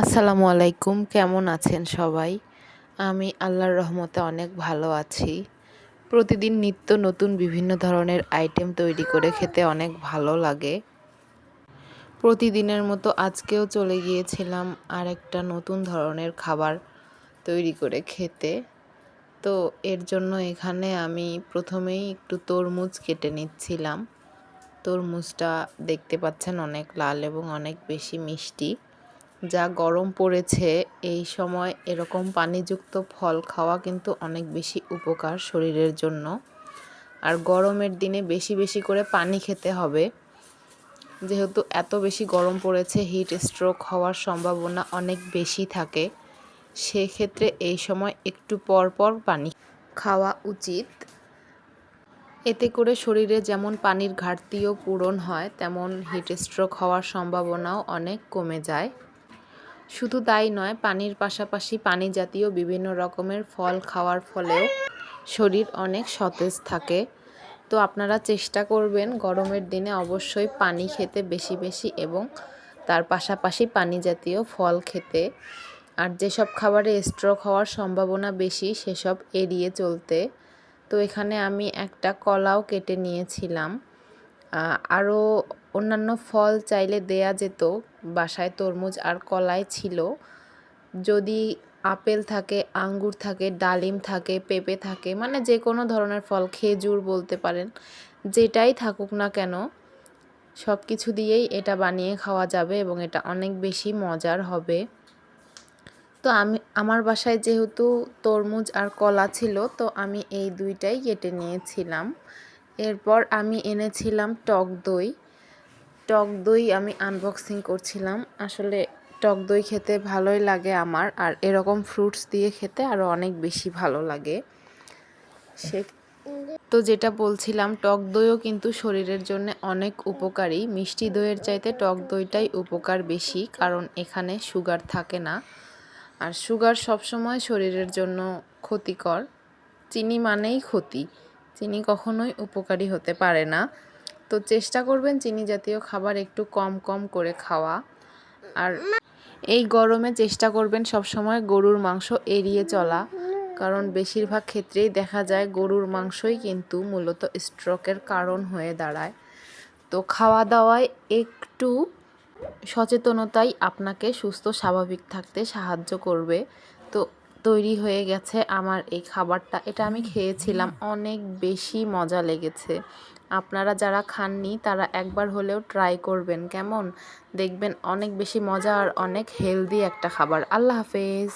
আসসালামু আলাইকুম, কেমন আছেন সবাই? আমি আল্লাহর রহমতে অনেক ভালো আছি। প্রতিদিন নিত্য নতুন বিভিন্ন ধরনের আইটেম তৈরি করে খেতে অনেক ভালো লাগে। প্রতিদিনের মতো আজকেও চলে গিয়েছিলাম আর একটা নতুন ধরনের খাবার তৈরি করে খেতে। তো এর জন্য এখানে আমি প্রথমেই একটু তরমুজ কেটে নিচ্ছিলাম। তরমুজটা দেখতে পাচ্ছেন অনেক লাল এবং অনেক বেশি মিষ্টি। যা গরম পড়েছে, এই সময় এরকম পানিযুক্ত ফল খাওয়া কিন্তু অনেক বেশি উপকার শরীরের জন্য। আর গরমের দিনে বেশি বেশি করে পানি খেতে হবে। যেহেতু এত বেশি গরম পড়েছে হিট স্ট্রোক হওয়ার সম্ভাবনা অনেক বেশি থাকে। সেক্ষেত্রে এই সময় একটু পর পর পানি খাওয়া উচিত। এতে করে শরীরে যেমন পানির ঘাটতিও পূরণ হয়, তেমন হিট স্ট্রোক হওয়ার সম্ভাবনাও অনেক কমে যায়। শুধু তাই নয়, পানির পাশাপাশি পানি জাতীয় বিভিন্ন রকমের ফল খাওয়ার ফলেও শরীর অনেক সতেজ থাকে। তো আপনারা চেষ্টা করবেন গরমের দিনে অবশ্যই পানি খেতে বেশি বেশি এবং তার পাশাপাশি পানি জাতীয় ফল খেতে। আর যেসব খাবারে স্ট্রোক হওয়ার সম্ভাবনা বেশি, সেসব এড়িয়ে চলতে। তো এখানে আমি একটা কলাও কেটে নিয়েছিলাম। আরও অন্যান্য ফল চাইলে দেয়া যেত, বাসায় তরমুজ আর কলাই ছিল। যদি আপেল থাকে, আঙ্গুর থাকে, ডালিম থাকে, পেঁপে থাকে মানে যে কোনো ধরনের ফল, খেজুর বলতে পারেন, যেটাই থাকুক না কেন সব কিছু দিয়েই এটা বানিয়ে খাওয়া যাবে এবং এটা অনেক বেশি মজার হবে। তো আমি, আমার বাসায় যেহেতু তরমুজ আর কলা ছিল, তো আমি এই দুইটাই কেটে নিয়েছিলাম। এরপর আমি এনেছিলাম টক দই। টক দই আমি আনবক্সিং করছিলাম। আসলে টক দই খেতে ভালোই লাগে আমার, আর এরকম ফ্রুটস দিয়ে খেতে আরও অনেক বেশি ভালো লাগে। সে তো যেটা বলছিলাম, টক দইও কিন্তু শরীরের জন্য অনেক উপকারী। মিষ্টি দইয়ের চাইতে টক দইটাই উপকার বেশি, কারণ এখানে সুগার থাকে না। আর সুগার সবসময় শরীরের জন্য ক্ষতিকর। চিনি মানেই ক্ষতি। চিনি কখনোই উপকারী হতে পারে না। তো চেষ্টা করবেন চিনি জাতীয় খাবার একটু কম কম করে খাওয়া। আর এই গরমে চেষ্টা করবেন সবসময় গরুর মাংস এড়িয়ে চলা। কারণ বেশিরভাগ ক্ষেত্রেই দেখা যায় গরুর মাংসই কিন্তু মূলত স্ট্রোকের কারণ হয়ে দাঁড়ায়। তো খাওয়া দাওয়ায় একটু সচেতনতাই আপনাকে সুস্থ, স্বাভাবিক থাকতে সাহায্য করবে। তো তৈরি হয়ে গেছে আমার এই খাবারটা। এটা আমি খেয়েছিলাম, অনেক বেশি মজা লেগেছে। আপনারা যারা খাননি, তারা একবার হলেও ট্রাই করবেন। কেমন? দেখবেন অনেক বেশি মজা আর অনেক হেলদি একটা খাবার। আল্লাহ হাফেজ।